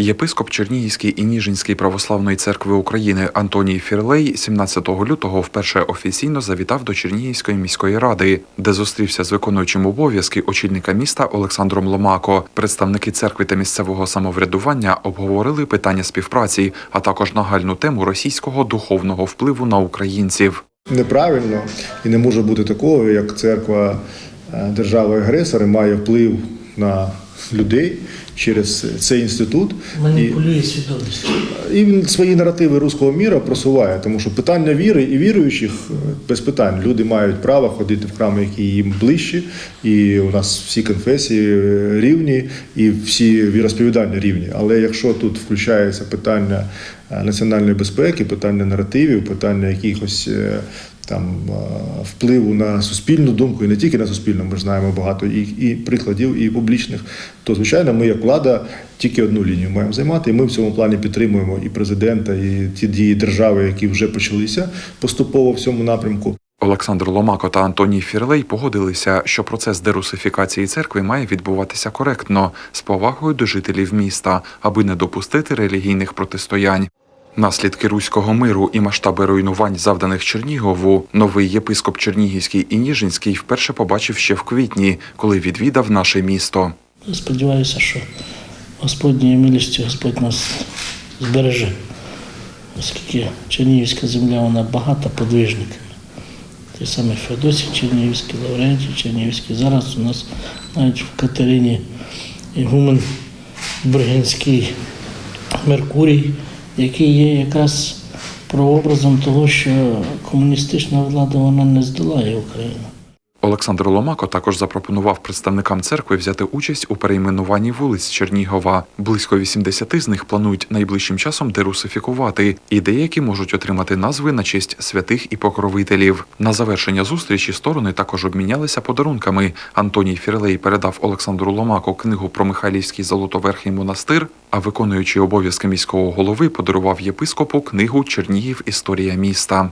Єпископ Чернігівський і Ніжинський православної церкви України Антоній Фірлей 17 лютого вперше офіційно завітав до Чернігівської міської ради, де зустрівся з виконуючим обов'язки очільника міста Олександром Ломако. Представники церкви та місцевого самоврядування обговорили питання співпраці, а також нагальну тему російського духовного впливу на українців. неправильно і не може бути такого, як церква е, держави-агресора має вплив на людей через цей інститут. Маніпулює свідомістю. і він свої наративи руського міра просуває, тому що питання віри і віруючих е, без питань. Люди мають право ходити в храми, які їм ближчі, і у нас всі конфесії е, рівні, і всі віросповідання рівні. Але якщо тут включається питання е, національної безпеки, питання наративів, питання якихось там впливу на суспільну думку, і не тільки на суспільну, ми ж знаємо багато і, і прикладів, і публічних, то звичайно, ми як влада тільки одну лінію маємо займати. І ми в цьому плані підтримуємо і президента, і ті дії держави, які вже почалися поступово в цьому напрямку. Олександр Ломако та Антоній Фірлей погодилися, що процес дерусифікації церкви має відбуватися коректно, з повагою до жителів міста, аби не допустити релігійних протистоянь. Наслідки руського миру і масштаби руйнувань, завданих Чернігову, новий єпископ Чернігівський і Ніжинський вперше побачив ще в квітні, коли відвідав наше місто. Сподіваюся, що Господньою милістю Господь нас збереже, оскільки Чернігівська земля вона багата подвижниками. Той самий Феодосій Чернігівський, Лаврентій Чернігівський. Зараз у нас навіть в Катерині Ігумен Бригинський Меркурій, який є якраз прообразом того, що комуністична влада вона не здолає Україну. Олександр Ломако також запропонував представникам церкви взяти участь у перейменуванні вулиць Чернігова. Близько 80 з них планують найближчим часом дерусифікувати, і деякі можуть отримати назви на честь святих і покровителів. На завершення зустрічі сторони також обмінялися подарунками. Антоній Фірлей передав Олександру Ломако книгу про Михайлівський Золотоверхий монастир, а виконуючий обов'язки міського голови подарував єпископу книгу Чернігів Історія міста.